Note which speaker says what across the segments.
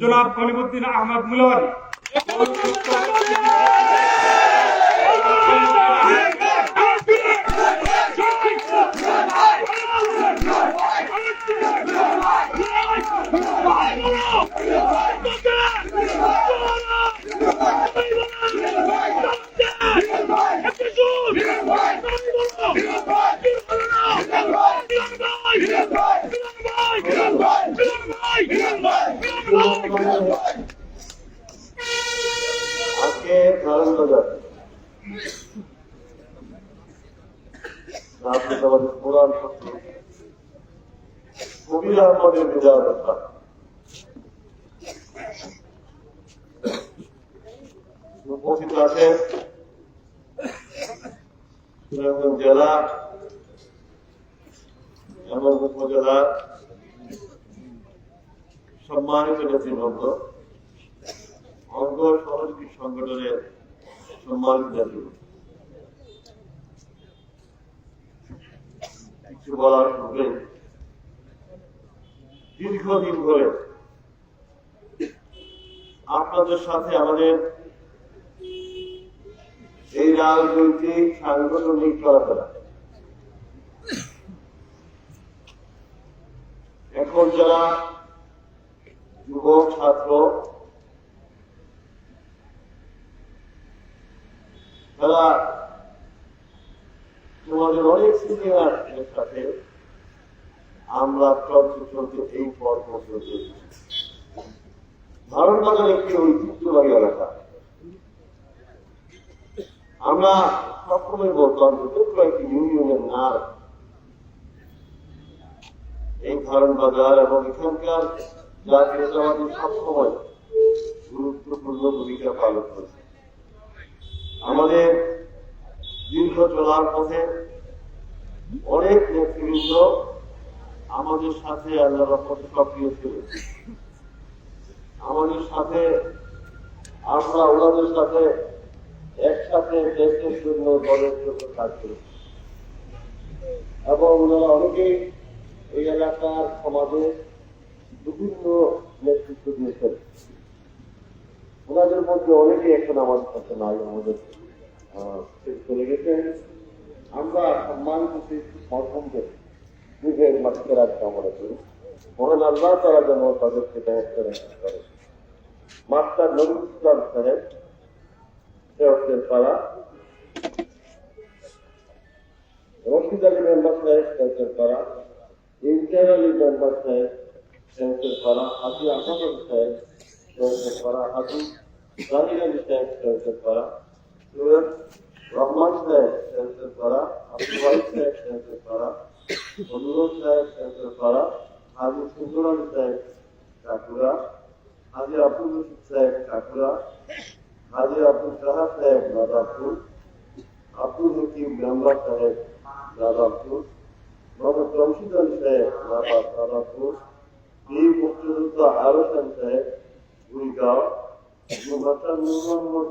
Speaker 1: জনাব কলিমুদ্দিন আহমদ মুলওয়ারি।
Speaker 2: আজকে নারায়ণবাজার রাজনীতিবাদী কোরআন শক্তি কবির আহমদের বিজয় জেলা উপজেলা সম্মানিত নেতৃবৃন্দ অঙ্গ সহযোগী সংগঠনের সম্মানিত নেতৃবৃন্দ কিছু বলার পূর্বে দীর্ঘদিন ধরে আপনাদের সাথে আমাদের এই রাজনৈতিক সাংগঠনিক চলাফেরা। এখন যারা যুবক, ছাত্র, তারা তোমাদের অনেক সিনিয়র সাথে আমরা চলতে এই পথ পর্যন্ত এসেছি। একটি ঐতিহ্যবাহী এলাকা আমরা সবসময় বলতাম যে একটি ইউনিয়নের নাম এই ধারণ বাজার এবং এখানকার জাতীয়তাবাদী সবসময় গুরুত্বপূর্ণ ভূমিকা পালন করেছে। আমাদের দীর্ঘ চলার পথে অনেক নেতৃবৃন্দ আমাদের সাথে আল্লাহ রহমতে সক্রিয় ছিল। আমাদের সাথে আমরা ওনাদের সাথে একসাথে দেশের জন্য দলের জন্য কাজ করেছি। এবং ওনারা অনেকেই এই এলাকার সমাজে বিভিন্ন নেতৃত্ব দিয়েছেন। ওনাদের মধ্যে অনেকেই এখন আমাদের সাথে নাই, আমাদের চলে গেছেন আমরা সম্মান করতে মরহুমদের নিজের মাটিতে রাখতে আমরা করি মহান আল্লাহ তারা যেন তাদেরকে ব্যবস্থা রাখতে পারে। মাস্টার নজরুল ইসলাম সাহেব শেখের পাড়া রশিদ আলী মেম্বার সাহেব শেখের পাড়া ইমতিয়াজ আলী মেম্বার সাহেব শেখের পাড়া হাজি আহমদ সাহেব শেখের পাড়া হাজি জাহির আলী সাহেব শেখের পাড়া সৈয়দ রহমান সাহেব শেখের পাড়া আব্দুল ওয়াহিদ সাহেব শেখের পাড়া অনুরোধ সাহেব শেখের পাড়া হাজি সুন্দর আলী সাহেব কাকুরা হাজি আব্দুল রশিদ সাহেব কাকুরা হাজি আব্দুল সাহাব সাহেব রাজাপুর, আব্দুল হকিম মেম্বার সাহেব রাজাপুর, মোহাম্মদ রমশিদ আলী সাহেব বীর মুক্তিযোদ্ধা আরসান সাহেব গুড়িগাঁও হাসান নূর মোহাম্মদ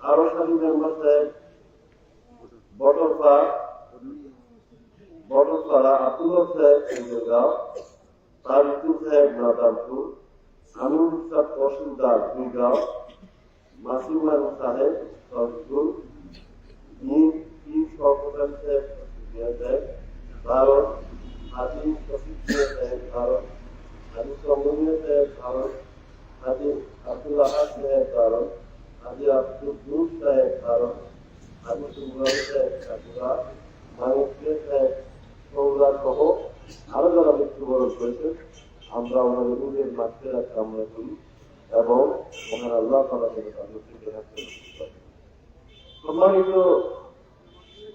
Speaker 2: আরও সাথী মেম্বার সাহেব সাহেব কেন্দ্রগাঁও তারিকুল সাহেব নাদামপুর আমির ইসলাম তহসিলদার দুইগাঁও মাসিমান সাহেব সরপুর সরকার সাহেব কুষ্টিয়া সাহেব ভারত ভারত হাজি সমনিয়া সাহেব ভারত হাজি আব্দুল্লাহ সাহেব ভারত হাজি আব্দুল নূর সাহেব ভারত সুমরান সাহেব ঠাকুরা মানিক সাহেব সৌরা সহ আরও যারা মৃত্যুবরণ করেছেন আমরা ওনাদের রুহের মাঠে করি এবং ওনার আল্লাহ তালা যেন তাদেরকে সম্মানিত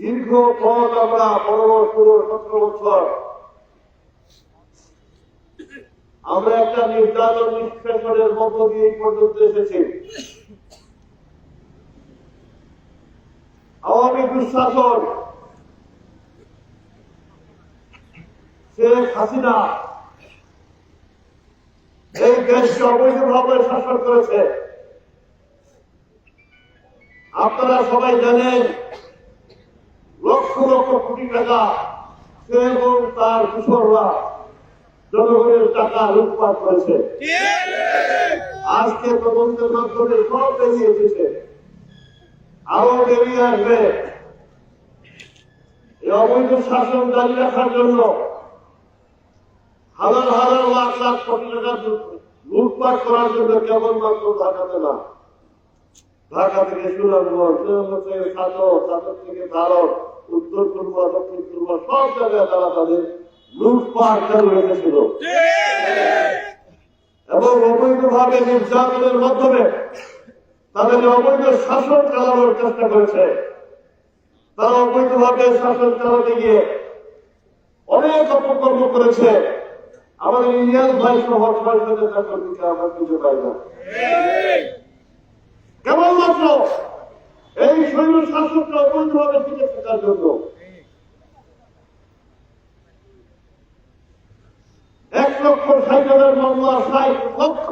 Speaker 2: দীর্ঘ পথ আমরা বছর। আমরা একটা নির্যাতন নিষ্পেষণের মধ্য দিয়ে পর্যন্ত এসেছি। আওয়ামী দুঃশাসন, শেখ হাসিনা, এই দেশকে অবৈধভাবে শাসন করেছে। আপনারা সবাই জানেন, লক্ষ লক্ষ কোটি টাকা এবং তার কিশোররা জনগণের টাকা লুটপাট করেছে। আজকে তদন্তের মাধ্যমে সব বেরিয়ে এসেছে। আরও বেরিয়ে আসবে। অবৈধ শাসন জারি রাখার জন্য হাজার হাজার লাখ লাখ কোটি টাকা লুটপাট করার জন্য কেবলমাত্র ঢাকাতে না। ঢাকা থেকে সুনামগঞ্জ থেকে সাতর সাতর থেকে ভারত উত্তর পূর্ব, দক্ষিণ পূর্ব, সব জায়গায় তারা তাদের লুটপাট চালু রেখেছিল এবং অবৈধভাবে নির্যাতনের মাধ্যমে তাদের অবৈধ শাসন চালানোর চেষ্টা করেছে। তারা অবৈধভাবে শাসন চালাতে গিয়ে অনেক অপকর্ম করেছে। আমাদের ইন্ডিয়ান ভাই সহ সদস্য কর্মীকে আমরা খুঁজে পাই না। কেবলমাত্র এই সৈন্য শাসকরা অবৈধভাবে টিকে থাকার জন্য। এক লক্ষ ষাট হাজার মামলা, ষাট লক্ষ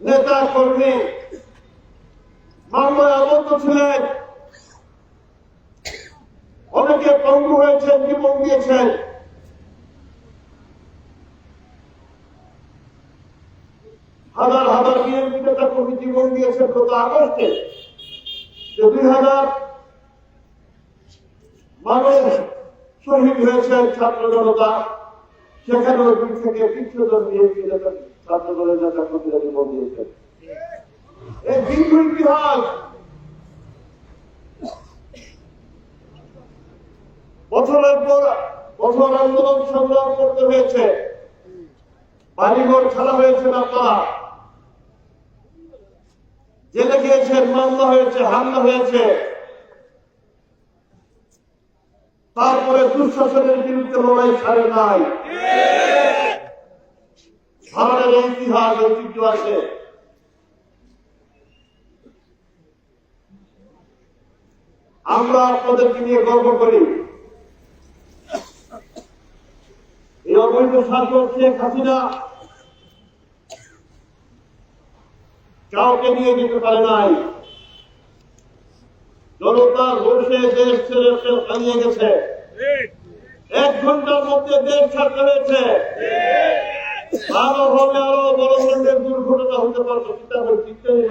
Speaker 2: নেতা কর্মী মামলায় আবদ্ধ ছিলেন। অনেকে পঙ্গু হয়েছেন জীবন দিয়েছেন হাজার হাজার বিএনপি নেতা কর্মী গত আগস্টে যে দুই হাজার মানুষ শহীদ হয়েছেন ছাত্র জনতা, সেখানেও দুই থেকে তিনশো জন ছাত্র দলের নেতা জীবন দিয়েছেন। এই দীর্ঘ ইতিহাস বছরের পর বছর আন্দোলন সংগ্রাম করতে হয়েছে। বাড়িঘর ছাড়া হয়েছে আপনারা জেলে গিয়েছেন মামলা হয়েছে, হামলা হয়েছে, তারপরে দুঃশাসনের বিরুদ্ধে লড়াই ছাড়ে নাই। ভারতের ইতিহাস ঐতিহ্য আছে। আমরা আপনাদেরকে নিয়ে গর্ব করি। এই অবৈধ শাসক শেখ হাসিনা কাউকে নিয়ে যেতে পারে নাই। জনতার রোষে দেশ ছেড়ে পালিয়ে গেছে। এক ঘণ্টার মধ্যে দেশ ছাড়তে হয়েছে। আরও হবে আরও বড় ধরনের দুর্ঘটনা হতে পারতো চিন্তা করে চিন্তা নেই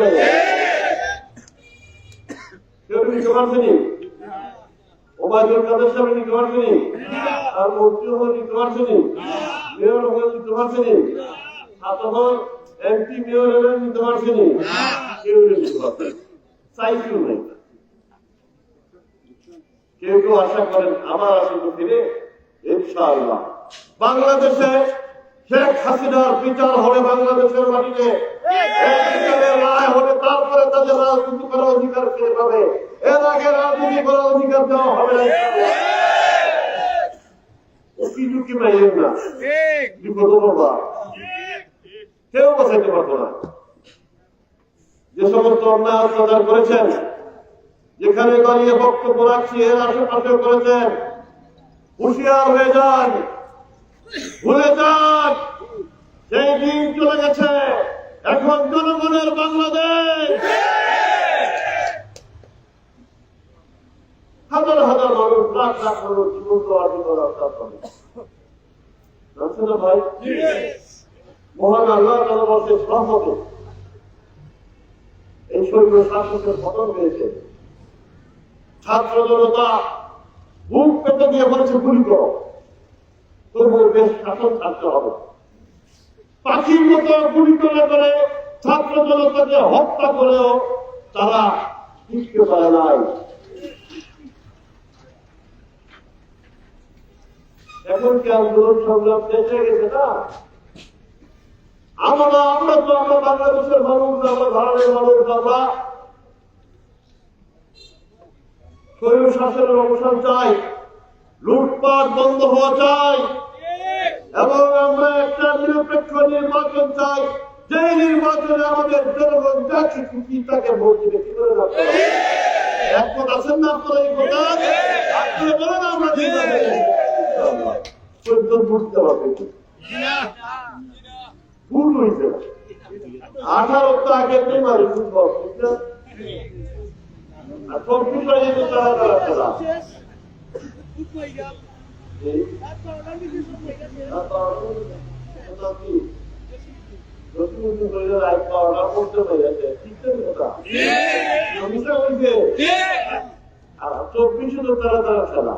Speaker 2: নিতে নিতে আর মন্ত্রী নিতে পারছেনি মেয়র নিতে পারছেনি এমপি মেয়র নিতে কেউ চাইছিও নাই কেউ কেউ আশা করেন আবার আসলে ফিরে ইনশাআল্লাহ। বাংলাদেশে শেখ হাসিনার বিচার হবে বাংলাদেশের মাটিতে। রায় হবে তারপরে তাদের রাজনীতি করার অধিকার কে পাবে? এর আগে রাজনীতি করার অধিকার দেওয়া হবে না। উকি ঝুঁকি মাইলেন না? বিপদ কেউ বাঁচাইতে পারব না। যে সমস্ত অন্যায় অত্যাচার করেছেন, যেখানে দাঁড়িয়ে বক্তব্য রাখছি, এর আশেপাশে করেছেন, হুঁশিয়ার হয়ে যান, ভুলে যান। সেই দিন চলে গেছে, এখন জনগণের বাংলাদেশ। হাজার হাজার মানুষ লাখ লাখ মানুষ জীবন দেওয়ার জন্য রাস্তা ভাই? মহান আল্লাহ ভালোবাসে সহমত এই শৈব শাসকের পতন হয়েছে। ছাত্র জনতা বুক পেতে দিয়ে বলেছে, গুলি করো। তবুও বেশ শাসন ছাত্র হবে। পাখির মতো গুলি করে করে ছাত্র জনতাকে হত্যা করেও তারা টিকতে পারে নাই। এখন কি আন্দোলন সংগ্রাম শেষ হয়ে গেছে না? আমরা আমরা তো আমরা বাংলাদেশের মানুষ, আমরা ভারতের মানুষ, আমরা স্বৈর শাসনের অবসান চাই, লুটপাট বন্ধ হওয়া চাই, এবং আমরা একটা নিরপেক্ষ নির্বাচন চাই যে নির্বাচনে আমাদের জনগণ যাকে খুশি তাকে ভোট দিবে, কি করে রাখতে একমত আছেন না আপনারা এই কথা? আপনারা বলেন আমরা নির্বাচনে চোদ্দ বুঝতে হবে ভুল হয়েছে। আঠারো আগে ঠিক না? আর কম্পিউটার যেহেতু তারা তারা তারা। এই, তারা তারা খেলা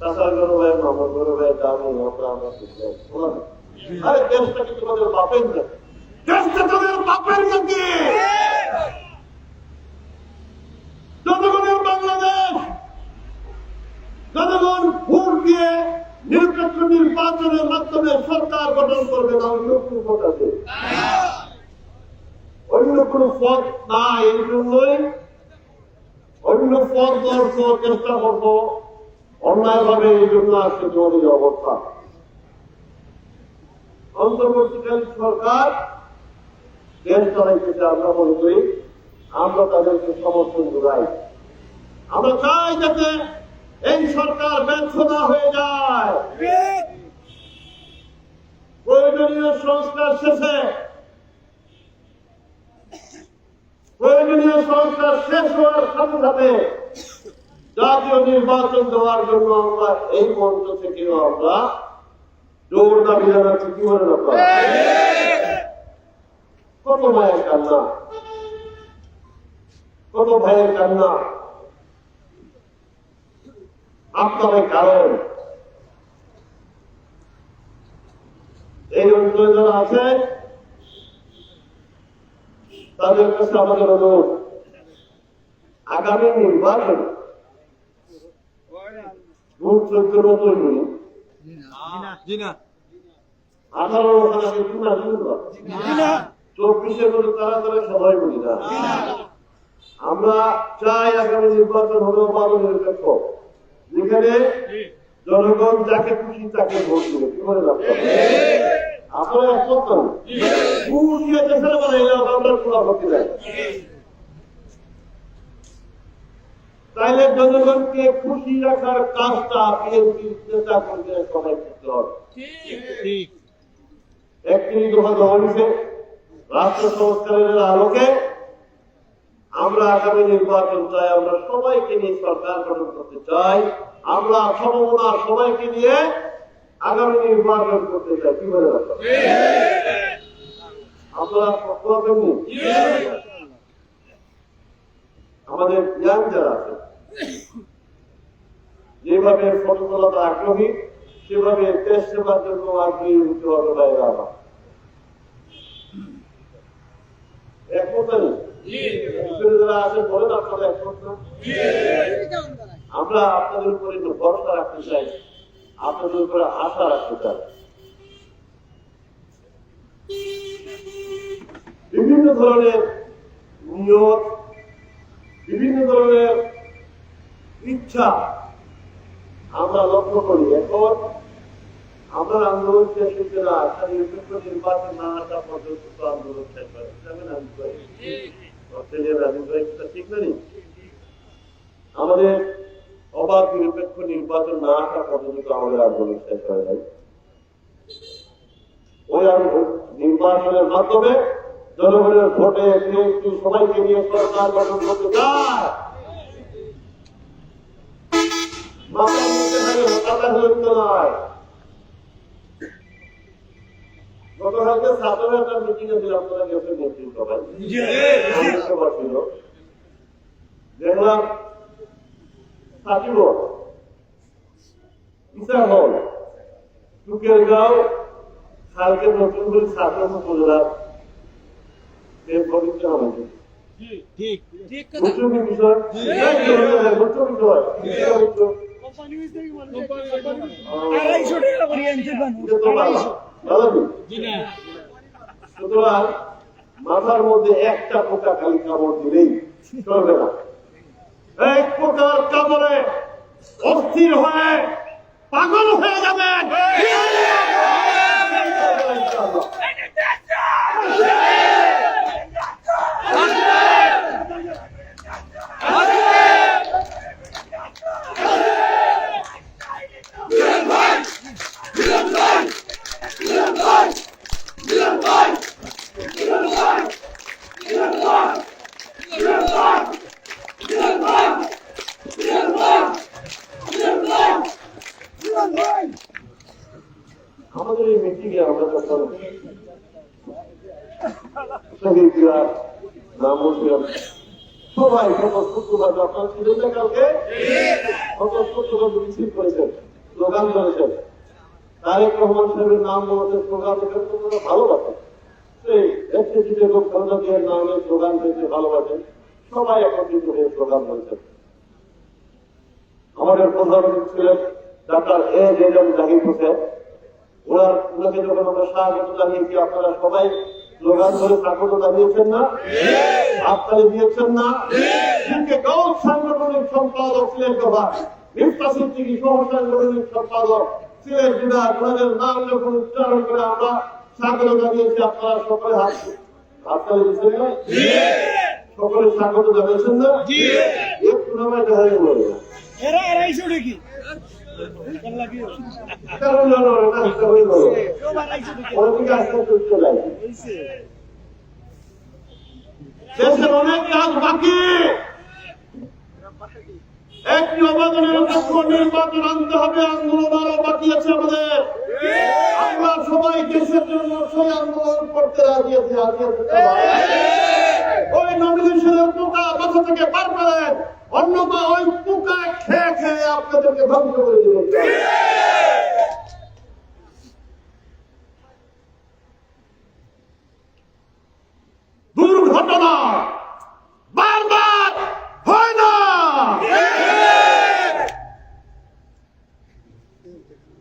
Speaker 2: তাছাড়া গরু ভাই, মামা গরু ভাই, দামি আমরা আমরা দেশটা কি তোমাদের বাপের না দেশটা তোমাদের বাপের নাকি জনগণের বাংলাদেশ। জনগণ ভোট দিয়ে নিরপেক্ষ নির্বাচনের মাধ্যমে সরকার গঠন করবে না এই জন্য আসছে এই অবস্থা। অন্তর্বর্তীকালীন সরকার দেশ চালাইতেছে আমরা মনে করি, আমরা তাদেরকে সমর্থন যোগাই আমরা চাই যাতে এই সরকার ব্যর্থ হয়ে যায়। প্রয়োজনীয় সংস্কার শেষে, প্রয়োজনীয় সংস্কার শেষ হওয়ার সাথে সাথে জাতীয় নির্বাচন দেওয়ার জন্য আমরা এই মঞ্চ থেকেও আমরা জোর দাবি জানাচ্ছি কি বলেন কত মায়ের কান্না? কত ভাইয়ের কান্না? আপনার কারণ। এই অঞ্চলে যারা আছে, তাদের কাছে আমাদের অনুরোধ, আগামী নির্বাচন ভোট চোদ্দ করি আঠারো ওখানে আমি শোনা চব্বিশে করে তারা তারা সবাই বলি না। আমরা চাই আগামী নির্বাচন হলো ভালো নিরপেক্ষ। যেখানে জনগণ যাকে খুশি তাকে ভোট দেবে। কি করে রাখতে? আপনারা একমত দেশের বানাইলে আমরা তাইলে জনগণকে খুশি রাখার কাজটা বিএনপি নেতা কর্মীরা সবাই করতে হবে। একটি দফা দেওয়া হয়েছে রাষ্ট্র সংস্কারের আলোকে আমরা আগামী নির্বাচন চাই, আমরা সবাইকে নিয়ে সরকার গঠন করতে চাই, আমরা সমমনা সবাইকে নিয়ে আগামী নির্বাচন করতে চাই। কি বলে আপনারা আমাদের জ্ঞান যারা আছে যেভাবে সচেতনতা আগ্রহী সেভাবে সেবার জন্য আগ্রহী হতে হবে বাইরে আমার একমত নেই পিছনে যারা আছে বলেন আপনারা একমত না আমরা আপনাদের উপরে একটু ভরসা রাখতে চাই। আপনাদের উপরে আশা রাখতে চাই। বিভিন্ন ধরনের নিয়ত বিভিন্ন ধরনের ইচ্ছা আমরা লক্ষ্য করি এখন আমরা আন্দোলন শেষ হচ্ছে না নির্বাচন আসা পর্যন্ত তো আন্দোলন শেষ বুঝলেন অস্ট্রেলিয়ার আমাদের অবাধ নিরপেক্ষ নির্বাচন না আসা পর্যন্ত আমাদের আন্দোলন শেষ হয় নাই। ওই নির্বাচনের মাধ্যমে জনগণের ভোটে সবাইকে নিয়ে সরকার গঠন করতে চায়। মাথার মধ্যে খালি হতাশা হইতে নয়। গতকালকে সাতরে একটা মিটিং এ ছিলাম তোরা গেছে মিটিং সবাই আমি ছিল। দেখলাম সাকিব ইসা হল। টুকের গাঁও কালকে নতুন করে ছাত্র উপজেলা আমাকে।
Speaker 3: ঠিক ঠিক
Speaker 2: বিষয় বিষয়
Speaker 4: মাথার মধ্যে একটা পোকা খালি কামড় দিলেই চলবে না
Speaker 2: এই প্রকার কামড়ে অস্থির হয়ে পাগল হয়ে যাবেন
Speaker 4: ইনশাআল্লাহ। আমাদের এই মিটিং এ আমরা যখন শহীদরা নাম বলছিলাম সবাই সকল শুক্রবার যখন ছিলেন না কালকে শুক্রবার মিছিল করেছেন, স্লোগান করেছেন। তারেক রহমান সাহেবের নাম জিতে লোক নামে স্লোগান দিতে ভালোবাসেন। সবাই একত্রিত স্লোগান করেছেন আমাদের প্রধানমন্ত্রী ছিলেন ডাক্তার এ জেজন জানিয়েছি, আপনারা সবাই স্লোগান ধরে স্বাগত জানিয়েছেন না? হাততালি দিয়েছেন না? কিন্তু গৌর সাংগঠনিক সম্পাদক ছিলেন কবা মিফতা সিদ্দিকী সহ সাংগঠনিক সম্পাদক ছিলেন বিধায়ক ওনাদের নাম যখন উচ্চারণ করে আমরা স্বাগত জানিয়েছি আপনারা সকলে হাত হাততালি দিচ্ছেন না? সকলে স্বাগত জানিয়েছেন না? একটু নামায় দেখা গেল
Speaker 1: এরা আড়াইশো নাকি
Speaker 2: একটি অবাধনের পক্ষ নির্বাচন আনতে হবে আন্দোলন আরও বাকি আছে আমাদের আমরা সবাই দেশের জন্য সেই আন্দোলন করতে রাজি আছি রাজি ওই নমিনেশনের পোকা মাথা থেকে পার করেন অন্যথা ওই পোকা খেয়ে খেয়ে আপনাদেরকে ধ্বংস করে দিবে দুর্ঘটনা বারবার হয় না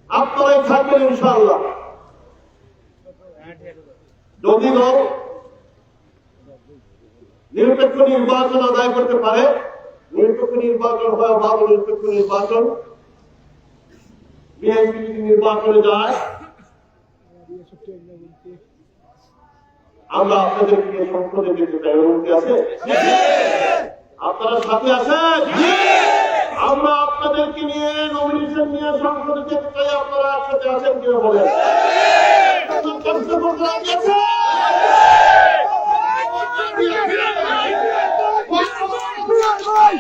Speaker 2: আপনারাই থাকবেন ইনশাআল্লাহ যদি দল নিরপেক্ষ নির্বাচন করতে পারে। নিরপেক্ষ নির্বাচন হয় ভালো নিরপেক্ষ নির্বাচন। বিএনপি যদি নির্বাচনে যায়, আমরা আপনাদেরকে সংসদে যেতে চাই। অনুমতি আছে? আপনারা সাথে আছেন? আমরা আপনাদেরকে নিয়ে নমিনেশন নিয়ে সংসদে যেতে চাই। আপনারা একসাথে আছেন কিনা আপনারা কষ্ট রাজি আছেন?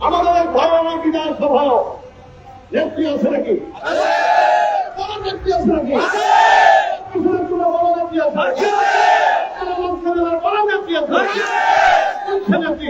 Speaker 2: আমাদের এক ভয়ানক বিধানসভা নেত্রী আছে নাকি বড় নেত্রী আছে নাকি কিশোর কুমার বড় নেত্রী আছে বড় নেত্রী আছে Come on!